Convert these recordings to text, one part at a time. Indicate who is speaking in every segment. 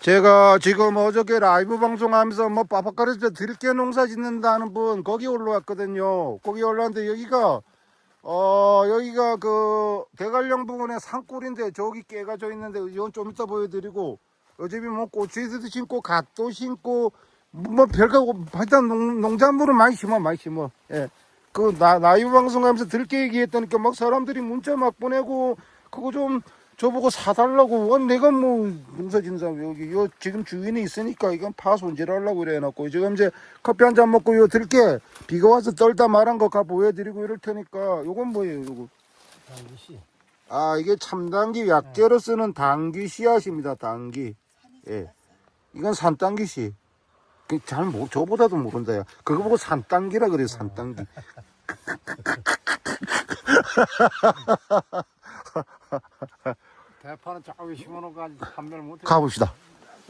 Speaker 1: 제가 지금 어저께 라이브 방송하면서 뭐 빠박거려서 들깨 농사 짓는다는 분 거기 올라왔거든요. 거기 올라왔는데 여기가 어 여기가 그 대관령 부근에 산골인데 저기 깨가 져 있는데 이건 좀 이따 보여드리고 어차피 뭐 고추에서도 심고 갓도 심고 뭐 별거 하여튼 농, 농작물은 많이 심어 많이 심어 예. 그 나, 라이브 방송하면서 들깨 얘기했다니까 막 사람들이 문자 막 보내고 그거 좀 저보고 사달라고. 어, 내가 뭐 농사 짓는 사람 여기? 요 지금 주인이 있으니까 이건 파 손질하려고 그래 놓고. 지금 이제 커피 한 잔 먹고 요 들깨 비가 와서 떨다 말한 거가 보여드리고 이럴 테니까. 요건 뭐예요 요거?
Speaker 2: 당기씨.
Speaker 1: 아 이게 참당귀 약재로 쓰는 당귀 씨앗입니다 당귀. 예. 이건 산당귀 씨. 그잘 모, 저보다도 모른다 야. 그거 보고 산당귀라 그래 산당귀
Speaker 2: 대파는 저기 심어놓고 판별 못해.
Speaker 1: 가봅시다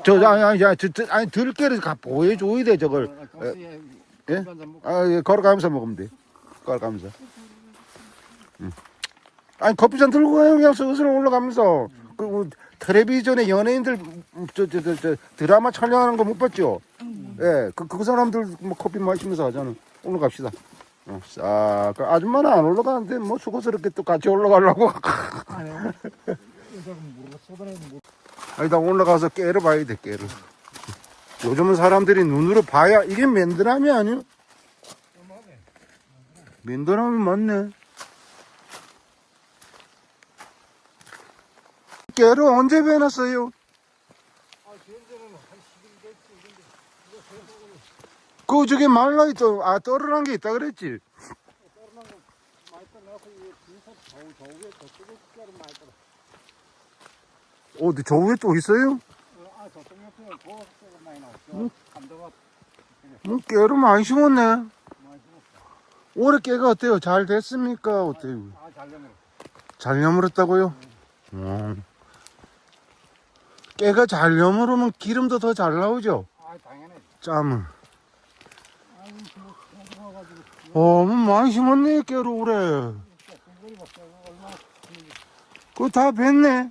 Speaker 1: 저 아니 아니 아니, 저, 저, 아니 들깨를 가 보여줘야 돼 저걸 예?
Speaker 2: 예?
Speaker 1: 아, 예, 걸어가면서 먹으면 돼. 걸어가면서. 음. 아니, 커피잔 들고 가요. 그냥 슬슬 올라가면서. 그리고 텔레비전에 연예인들, 음, 저, 저, 저, 저 드라마 촬영하는 거 못 봤죠? 예, 그, 그 사람들 뭐 커피 마시면서 하잖아. 올라갑시다. 어, 싹. 그 아줌마는 안 올라가는데 뭐 수고스럽게 또 같이 올라가려고.
Speaker 2: 아니, 이거는 모르고 쏟
Speaker 1: 아니다, 올라가서 깨를 봐야 돼, 깨를. 요즘은 사람들이 눈으로 봐야, 이게 맨드라미 아니야? 맨드라미 맞네. 깨를 언제 배놨어요?
Speaker 2: 아, 지금전에는 한 10일 됐지. 근데 이거 세상에
Speaker 1: 그 저기 말라있던, 아, 떨어난 게 있다 그랬지? 어디, 저 위에 또 있어요?
Speaker 2: 어, 아, 저쪽 옆에 도학생가 많이.
Speaker 1: 응?
Speaker 2: 감도가
Speaker 1: 뭐, 깨를 많이 심었네. 올해 깨가 어때요? 잘 됐습니까? 어때요?
Speaker 2: 아, 잘려면.
Speaker 1: 잘 여물었다고요? 음. 깨가 잘 여물으면 기름도 더 잘 나오죠?
Speaker 2: 아, 당연히.
Speaker 1: 짬은.
Speaker 2: 뭐,
Speaker 1: 어, 뭐 많이 심었네, 깨로 올해. 그거 다 뱄네.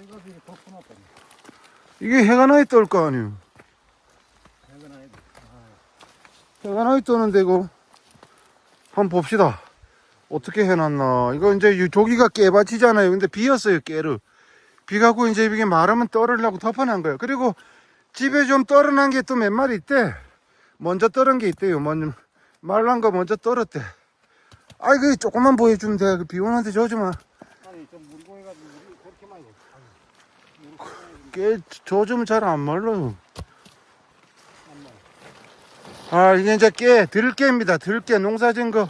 Speaker 2: 어, 대가들이 덮어놨더니.
Speaker 1: 이게 해가 나이 떨거 아니에요.
Speaker 2: 대가 나야 돼.
Speaker 1: 해가 나이 떠는데, 이거. 한번 봅시다. 어떻게 해놨나. 이거 이제 이 조기가 깨밭이잖아요. 근데 비었어요, 깨를. 비 갖고 이제 이게 마르면 떨으려고 덮어놓은 거예요. 그리고 집에 좀 떨어난 게 또 몇 마리 있대. 먼저 떨은 게 있대요. 먼저, 말란 거 먼저 떨었대. 아이, 그 조금만 보여주면 돼. 그비 오는데 조지마.
Speaker 2: 아니, 좀 물고 해가지고 물이 그렇게 많이 고
Speaker 1: 깨 조지면 잘안 말라요. 아, 이게 이제 깨, 들깨입니다. 들깨, 농사진 거.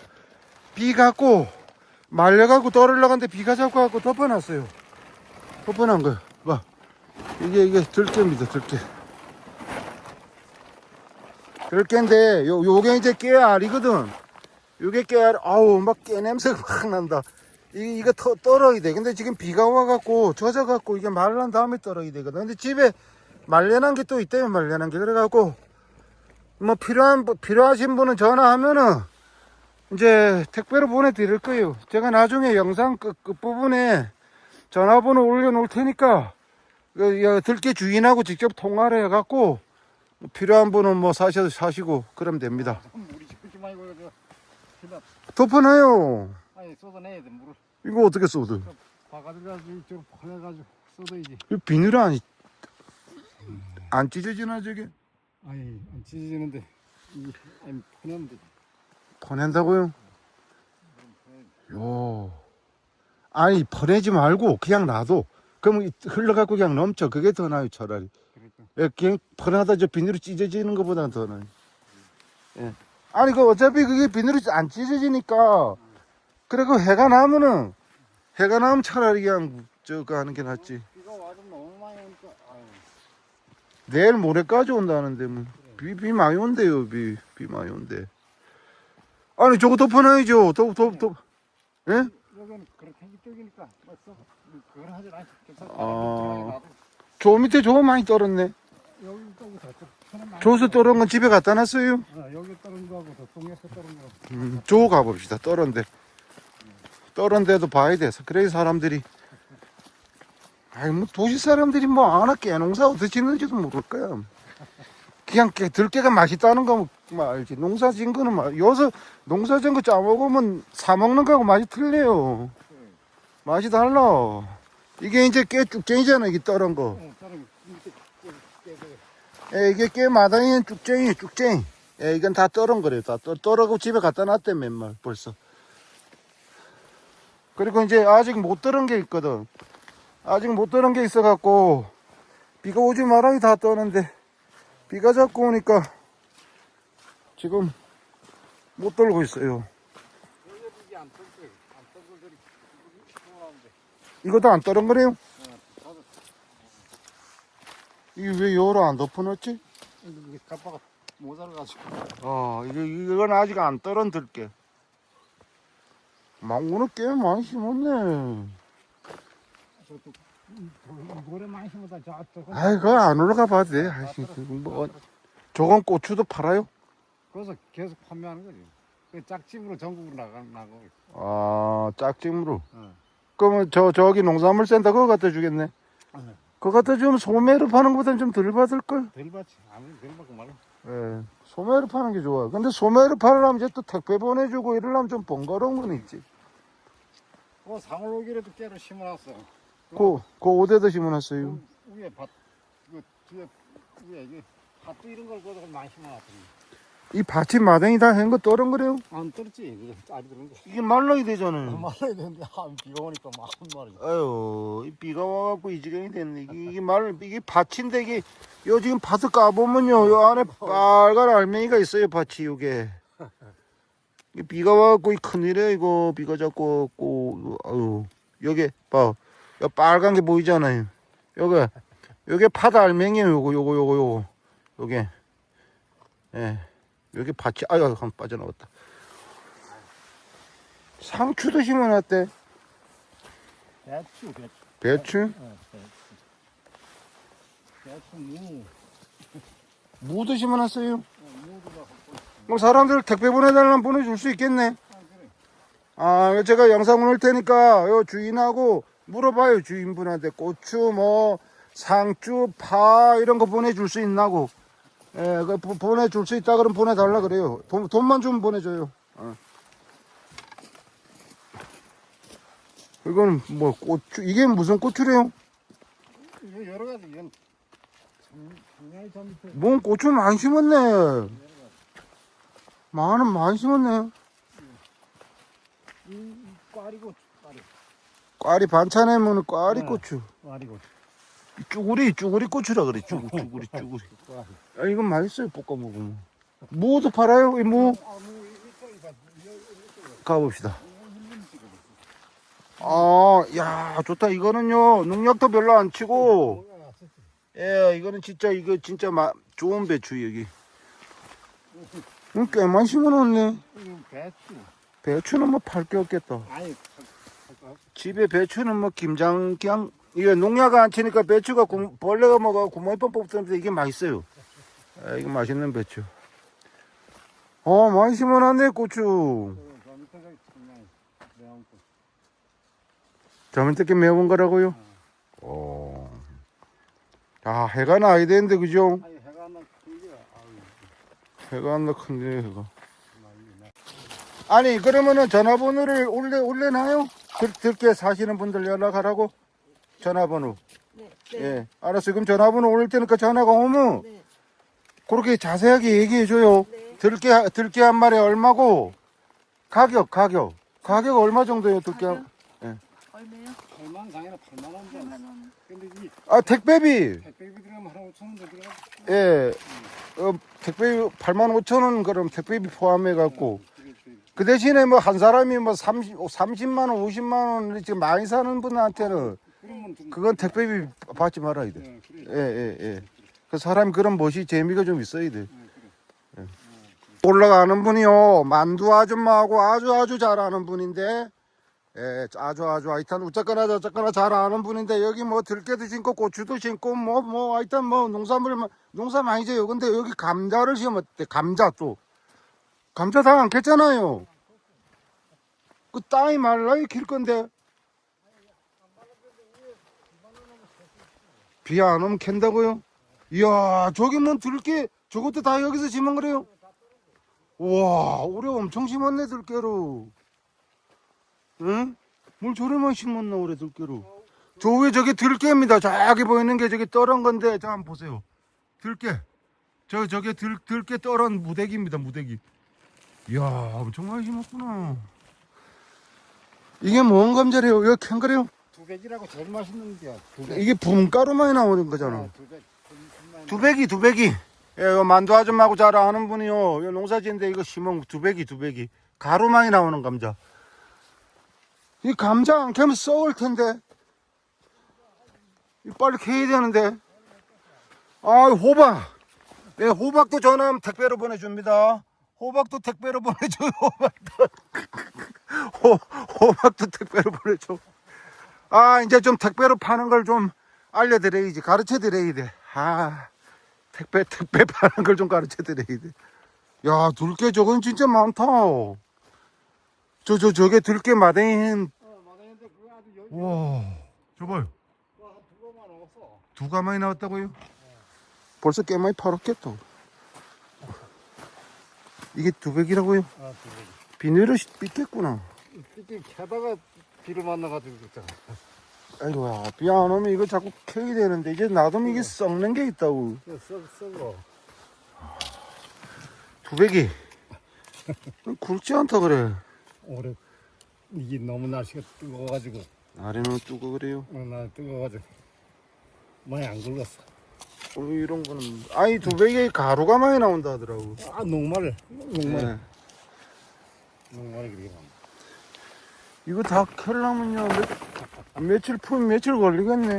Speaker 1: 비 갖고, 말려갖고 떨어려갔는데 비가 잡고 갖고 덮어놨어요. 덮어놓은 거요. 봐. 이게, 이게 들깨입니다, 들깨. 들깨인데, 요, 요게 이제 깨알이거든. 요게 깨알, 아우, 막 깨 냄새가 확 난다. 이, 이거 터, 떨어야 돼. 근데 지금 비가 와갖고, 젖어갖고, 이게 말란 다음에 떨어야 되거든. 근데 집에 말려난 게 또 있대요, 말려난 게. 그래갖고, 뭐 필요한 분- 필요하신 분은 전화하면은 이제 택배로 보내드릴 거예요. 제가 나중에 영상 끝, 끝 부분에 전화번호 올려놓을 테니까 그, 여, 들깨 주인하고 직접 통화를 해갖고 뭐 필요한 분은 뭐 사셔도 사시고 그러면 됩니다. 덮어놔요.
Speaker 2: 아니 쏟아내야 돼 물을
Speaker 1: 이거 어떻게 쏟아?
Speaker 2: 바가지 가지고 이쪽으로 퍼내가지고 쏟아야지
Speaker 1: 이 비닐이 안, 안 찢어지나 저게?
Speaker 2: 아니 안 찢어지는데 이게 아니 퍼내면 돼
Speaker 1: 퍼낸다고요? 요. 아니, 퍼내지 말고 그냥 놔둬. 그럼 이- 흘러갖고 그냥 넘쳐. 그게 더 나아요, 차라리.
Speaker 2: 그러니까
Speaker 1: 예, 그냥 퍼내다 저 비닐이 찢어지는 것보다는 더 나아요. 예. 아니, 그 어차피 그게 비닐이 안 찢어지니까. 그리고 해가 나면은, 해가 나면 차라리 그냥 저거 하는 게 낫지.
Speaker 2: 비가 와도 너무 많이 오니까 아유
Speaker 1: 내일 모레까지 온다는데, 뭐. 비, 비 많이 온대요, 비. 비 많이 온대. 아니, 저거 덮어놔야죠. 덮, 덮, 덮. 예?
Speaker 2: 여기는 그렇게 이쪽이니까 벌써 아.
Speaker 1: 저 밑에 저거 많이 떨었네.
Speaker 2: 여기 쪽이 저쪽
Speaker 1: 저기서 떨은 건 집에 갖다 놨어요.
Speaker 2: 아, 여기 떨은 거하고 저쪽에서 떨은 거
Speaker 1: 음, 저 가봅시다. 떨은데. 떨은데도 봐야 돼서. 그래야 사람들이. 아이 뭐 도시 사람들이 뭐 아나 깨농사 어떻게 짓는지도 모를 거야. 그냥 깨, 들깨가 맛있다는 거뭐 알지. 농사 지은 거는 막 요새 농사 지은 거 짜먹으면 사 먹는 거하고 맛이 틀려요. 맛이 달라. 이게 이제 깨 쭉쟁이잖아 이게 떨은 거.
Speaker 2: 어, 다른
Speaker 1: 예, 이게 깨 마당에 쭉쟁이 쭉쟁이. 예, 이건 다 떨은 거래요. 다 떨, 떨어고 집에 갖다 놨대 맨말 벌써. 그리고 이제 아직 못 떨은 게 있거든. 아직 못 떨은 게 있어갖고 비가 오지 말아야 다 떠는데 비가 자꾸 오니까 지금 못 떨고 있어요. 이것도 안 떨은 거래요? 이게 왜 요로 안 덮어놨지? 어, 이거, 이건 아직 안 떨은 들게. 망고는 꽤 많이 심었네.
Speaker 2: 저도 모래 많이 심었다. 저 저거.
Speaker 1: 아이, 그거 안 올라가 봐도 돼. 아이씨, 뭐, 저건 고추도 팔아요?
Speaker 2: 그래서 계속 판매하는 거지. 그 짝집으로 전국으로 나가. 있어.
Speaker 1: 아, 짝짐으로.
Speaker 2: 어.
Speaker 1: 그러면 저, 저기 농산물 센터 그거 갖다 주겠네.
Speaker 2: 어.
Speaker 1: 그거 갖다 주면 소매로 파는 것보다는 좀 덜 받을 걸?
Speaker 2: 덜 받지. 아무리 덜 받고 말아.
Speaker 1: 예. 소매로 파는 게 좋아. 근데 소매로 팔으려면 이제 또 택배 보내주고 이러려면 좀 번거로운 건 있지.
Speaker 2: 그 상월 오기라도 깨로 심어놨어.
Speaker 1: 그, 그 어디다 심어놨어요?
Speaker 2: 그 위에 밭, 그 뒤에 위에 이게 밭도 이런 걸 거기다 많이 심어놨더니
Speaker 1: 이 밭이 마당이 다 한거 떨은 거래요?
Speaker 2: 안 떨었지. 이거 짤이 들은 거.
Speaker 1: 이게 말라야 되잖아요.
Speaker 2: 말아야 되는데 한 비가 오니까 막 말이지.
Speaker 1: 아유, 이 비가 와갖고 이 지경이 됐네. 이게, 이게 말, 이게 밭인데, 이게, 요 지금 밭을 까보면요, 요 안에 빨간 알맹이가 있어요, 밭이, 요게. 이 비가 와갖고 이 큰일이야, 이거. 비가 자꾸 이거, 아유. 요게, 봐. 요 빨간 게 보이잖아요. 요게, 요게 팥 알맹이에요, 요거, 요거, 요거, 요거. 요게. 예. 요게 밭이, 아유, 한 빠져나왔다. 상추도 심어놨대.
Speaker 2: 배추, 배추.
Speaker 1: 배추?
Speaker 2: 어, 배추. 배추, 무.
Speaker 1: 무도 심어놨어요.
Speaker 2: 어, 무도 막 갖고 있어.
Speaker 1: 그럼 사람들 택배 보내달라면 보내줄 수 있겠네.
Speaker 2: 아, 그래.
Speaker 1: 아, 제가 영상 올릴 테니까 요 주인하고 물어봐요. 주인분한테 고추, 뭐 상추, 파 이런 거 보내줄 수 있나고. 예, 그 보- 보내줄 수 있다 그러면 보내달라 그래요. 돈, 돈만 좀 보내줘요. 어. 이건 뭐 고추 이게 무슨 고추래요?
Speaker 2: 이거 여러 가지, 이건.
Speaker 1: 뭔 고추 많이 심었네. 많은 많이 심었네.
Speaker 2: 이, 이 꽈리고, 꽈리.
Speaker 1: 꽈리 반찬에 먹는 꽈리
Speaker 2: 네.
Speaker 1: 고추.
Speaker 2: 꽈리 고,
Speaker 1: 쭈구리 쭈구리 고추라 그래 쭈구 쭈구리 쭈구리. 아 이건 맛있어요 볶아 먹으면 무도 팔아요 이 무. 가봅시다 아야 좋다 이거는요 농약도 별로 안 치고? 예 이거는 진짜 이거 진짜 마, 좋은 배추 여기 음, 꽤 많이 심어놨네
Speaker 2: 배추.
Speaker 1: 배추는 뭐 팔 게 없겠다
Speaker 2: 아니,
Speaker 1: 집에 배추는 뭐 김장 그냥 이게 농약 안 치니까 배추가 구, 벌레가 먹어 구멍이 뻥뻥 뚫는데 이게 맛있어요. 아, 이거 맛있는 배추. 어 많이 심어놨네 고추.
Speaker 2: 저 밑에 저기 장난 매운
Speaker 1: 거라고요? 어. 아 해가 나야 되는데 그죠?
Speaker 2: 해가 안 나고 이게, 아유,
Speaker 1: 해가 안나 큰데 해가. 아니 그러면은 전화번호를 올려 올려놔요? 들, 들게 사시는 분들 연락하라고 전화번호.
Speaker 3: 네, 네,
Speaker 1: 예, 알았어요. 그럼 전화번호 올릴 테니까 전화가 오면
Speaker 3: 네,
Speaker 1: 그렇게 자세하게 얘기해 줘요.
Speaker 3: 네.
Speaker 1: 들깨 들깨 한 마리 얼마고 가격 가격 가격 얼마 정도예요 들깨? 한-
Speaker 3: 가격? 얼마요?
Speaker 2: 8만 상이나 8만 원
Speaker 3: 8만
Speaker 2: 전.
Speaker 3: 원.
Speaker 2: 근데 이
Speaker 1: 아 택배비
Speaker 2: 택배비 들어가면 한 5천 원도 들어가.
Speaker 1: 예 어, 택배비 8만 5천 원 그럼 택배비 포함해 갖고
Speaker 2: 그렇지.
Speaker 1: 그 대신에 뭐 한 사람이 뭐 30, 30만 원 50만 원 지금 많이 사는 분한테는 그건 택배비 받지 말아야 돼.
Speaker 2: 예, 그래.
Speaker 1: 예예 예. 그 사람 그런 멋이 재미가 좀 있어야 돼.
Speaker 2: 예, 그래.
Speaker 1: 올라가는 분이요 만두 아줌마하고 아주 아주 잘하는 분인데 예 아주 아주 하여튼 어쨌거나 저쨌거나 잘 아는 분인데 여기 뭐 들깨도 심고 고추도 심고 뭐 뭐 하여튼 뭐 농산물 뭐- 농사 많이 져요 근데 여기 감자를 심었대 감자 또 감자 다 않겠잖아요 그 땅이 말라 익힐 건데 비 안 오면 캔다고요? 이야, 저기 뭐 들깨, 저것도 다 여기서 심은 거래요? 와, 올해 엄청 심었네, 들깨로. 응? 뭘 저래만 심었나, 올해 들깨로. 저 위에 저기 들깨입니다. 저기 보이는 게 저기 떨은 건데, 자, 한번 보세요. 들깨. 저, 저게 들, 들깨 떨은 무대기입니다, 무대기. 이야, 엄청 많이 심었구나. 이게 뭔 감자래요? 이거 캔 거래요?
Speaker 2: 두백이라고 제일 맛있는 게 두백.
Speaker 1: 이게 붕가루만이 나오는 거잖아.
Speaker 2: 아, 두백. 분만
Speaker 1: 두배기 두배기 예, 이거 만두 아줌마하고 잘 아는 분이요. 이거 농사지인데 이거 심은 두배기 두배기 가루망이 나오는 감자. 이 감자 안 캐면 썩을 텐데. 이 빨리 캐야 되는데. 아 호박. 예, 호박도 전화하면 택배로 보내줍니다. 호박도 택배로 보내줘요 호박도. 호, 호박도 택배로 보내줘 아 이제 좀 택배로 파는 걸 좀 알려드려야지. 가르쳐 드려야 돼아 택배 택배 파는 걸 좀 가르쳐 드려야 돼야 들깨 저건 진짜 많다. 저 저 저, 게 들깨 마댕이
Speaker 2: 어,
Speaker 1: 와. 저봐요.
Speaker 2: 두
Speaker 1: 가마이 나왔다고요? 벌써 꽤 많이 팔았겠다. 이게 두백이라고요?
Speaker 2: 아, 두백.
Speaker 1: 비닐을 삐겠구나.
Speaker 2: 이렇게 캐다가 비를 만나가지고 있잖아.
Speaker 1: 아이고야. 비 안 오면 이거 자꾸 캐야 되는데 이제 놔두면 이게 썩는 게 있다고.
Speaker 2: 썩 썩어.
Speaker 1: 두백이 굵지 않다 그래?
Speaker 2: 올해 이게 너무 날씨가 뜨거워가지고.
Speaker 1: 아래는 뜨고 그래요.
Speaker 2: 어, 나 뜨거워가지고. 많이 안 굴렀어.
Speaker 1: 어, 이런 거는. 아니 두백이 가루가 많이 나온다 하더라고.
Speaker 2: 아 녹말. 녹말.
Speaker 1: 네.
Speaker 2: 녹말이 그렇게 많아.
Speaker 1: 이거 다 캘려면요 몇, 며칠 품 며칠 걸리겠네.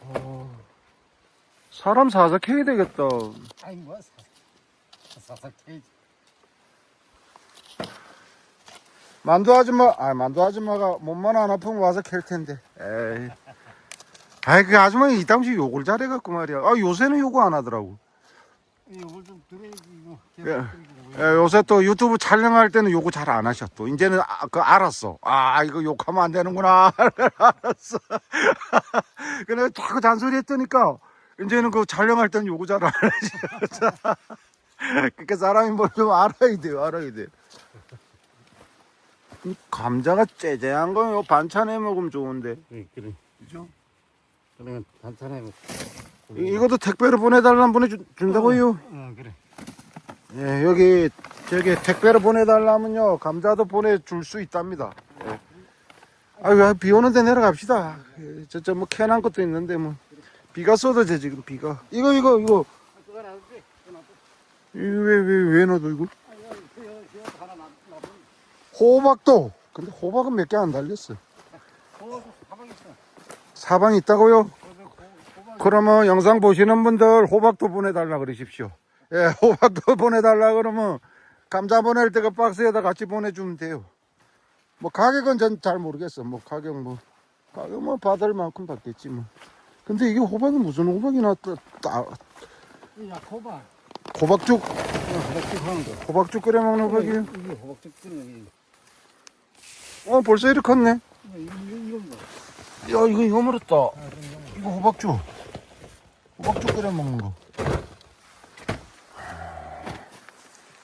Speaker 1: 어, 사람 사서 캐야 되겠다.
Speaker 2: 아이 뭐 사삭 케이지.
Speaker 1: 만두 아줌마 아 만두 아줌마가 몸만 안 아프면 와서 캘 텐데. 에이. 아이 그 아줌마 이따금씩 욕을 잘해갖고 말이야. 아 요새는 요거 안 하더라고
Speaker 2: 이걸 좀 이거.
Speaker 1: 예.
Speaker 2: 계속
Speaker 1: 예, 요새 또 유튜브 촬영할 때는 요거 잘 안 하셔 또 이제는 아, 그 알았어 아 이거 욕하면 안 되는구나 알았어 그래 자꾸 잔소리 했더니까 이제는 그 촬영할 때는 요거 잘 안 하셔 그러니까 사람이 뭘 좀 알아야 돼요 알아야 돼 이 감자가 째째한 거요 반찬에 먹으면 좋은데
Speaker 2: 그래 그래.
Speaker 1: 그죠?
Speaker 2: 그러면 반찬해 먹.
Speaker 1: 이- 이것도 택배로 보내달라면 보내준다고요
Speaker 2: 어 그래.
Speaker 1: 예, 여기 저기 택배로 보내달라면요 감자도 보내줄 수 있답니다. 예. 아유 비 오는데 내려갑시다. 예, 저저 뭐 캐난 것도 있는데 뭐 비가 쏟아져 지금 비가. 이거 이거 이거. 왜왜왜 왜 넣어도 이거? 호박도. 근데 호박은 몇 개 안 달렸어.
Speaker 2: 어.
Speaker 1: 사방 있다고요? 그러면 영상 보시는 분들 호박도 보내달라 그러십시오. 예, 호박도 보내달라 그러면 감자 보낼 때가 박스에다 같이 보내주면 돼요. 뭐 가격은 전 잘 모르겠어. 뭐 가격 뭐 가격 뭐 받을 만큼 받겠지 뭐. 근데 이게 호박이 무슨 호박이 나왔다? 따-
Speaker 2: 야 고방.
Speaker 1: 호박죽
Speaker 2: 어, 호박죽 하는 거.
Speaker 1: 호박죽 끓여 먹는.
Speaker 2: 이게 호박죽 끓는
Speaker 1: 어 벌써 이렇게 컸네.
Speaker 2: 거. 이거 이거 뭐.
Speaker 1: 야 이거 이거 물었다.
Speaker 2: 아.
Speaker 1: 이거 호박죽. 호박죽 끓여 먹는 거.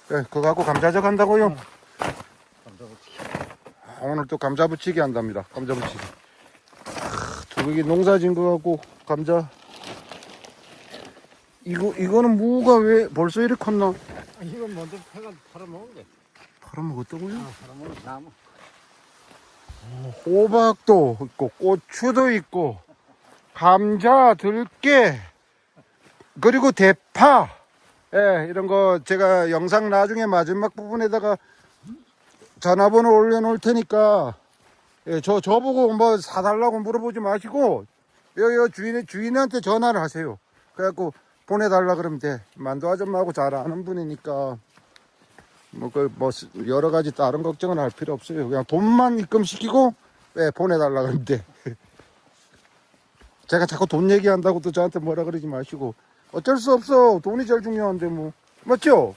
Speaker 1: 네, 그거 갖고 감자젓 한다고요?
Speaker 2: 감자부치.
Speaker 1: 아, 오늘 또 감자 부치기 한답니다. 감자 부치기. 두백이 농사 진거 갖고 감자. 이거 이거는 무가 왜 벌써 이렇게 컸나?
Speaker 2: 아, 이건 먼저 패가 팔아먹은 게.
Speaker 1: 팔아먹었다고요?
Speaker 2: 아, 팔아먹은 나무.
Speaker 1: 호박도 있고 고추도 있고 감자, 들깨 그리고 대파 예, 이런 거 제가 영상 나중에 마지막 부분에다가 전화번호 올려놓을 테니까 예, 저 저보고 뭐 사달라고 물어보지 마시고 여, 여 주인 주인한테 전화를 하세요. 그래갖고 보내달라 그러면 돼. 만두 아줌마하고 잘 아는 분이니까 뭐 그 뭐 여러 가지 다른 걱정은 할 필요 없어요. 그냥 돈만 입금시키고 예, 보내달라 그러면 돼. 제가 자꾸 돈 얘기한다고 또 저한테 뭐라 그러지 마시고 어쩔 수 없어. 돈이 제일 중요한데 뭐 맞죠?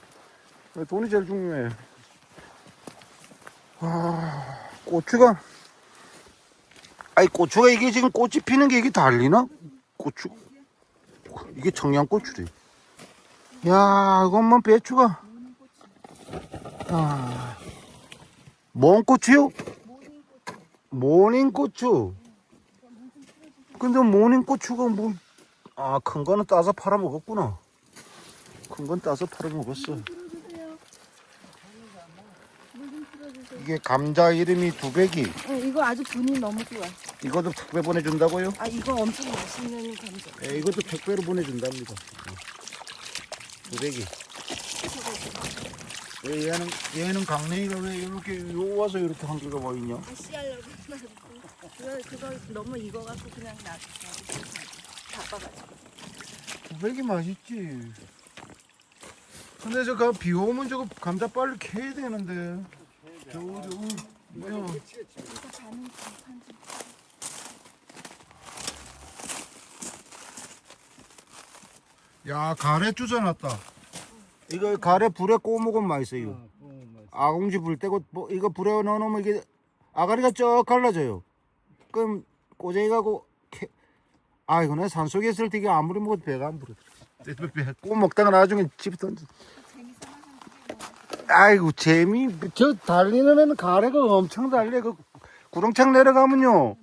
Speaker 1: 네, 돈이 제일 중요해. 와, 고추가 아니 고추가 이게 지금 꽃이 피는 게 이게 달리나? 고추 이게 청양고추래. 야 이것만 배추가 아, 뭔 고추요? 모닝고추. 근데 모닝고추가 뭐, 아, 큰 거는 따서 팔아 먹었구나. 큰 건 따서 팔아 먹었어. 이게 감자 이름이 두배기.
Speaker 3: 어, 이거 아주 분이 너무 좋아.
Speaker 1: 이것도 택배 보내준다고요?
Speaker 3: 아 이거 엄청 맛있는 감자.
Speaker 1: 예, 이것도 택배로 보내준답니다. 두배기. 왜 얘는, 얘는 강냉이가 왜 이렇게, 요 와서 이렇게 한 개가 와 있냐?
Speaker 3: 다시 하려고 그거 그거 너무 익어갖고 그냥 놔뒀 어. 바빠가지고.
Speaker 1: 두배기 맛있지. 근데 저거 비 오면 저거 감자 빨리 캐야 되는데. 저거 저거 뭐야?
Speaker 3: 이거 반은 반찬.
Speaker 1: 야 가래 주워놨다. 이거 가래 불에 구워 먹으면 맛있어요. 아궁지 불 떼고 뭐 이거 불에 넣어놓으면 이게 아가리가 쩍 갈라져요. 그럼 꼬쟁이가고 캐... 아 이거 내 산속에 있을 때 이게 아무리 먹어도 배가 안 부르더라. 구워 먹다가 나중에 집에 던져. 아이고 재미 저 달리는 애는 가래가 엄청 달려 그 구렁창 내려가면요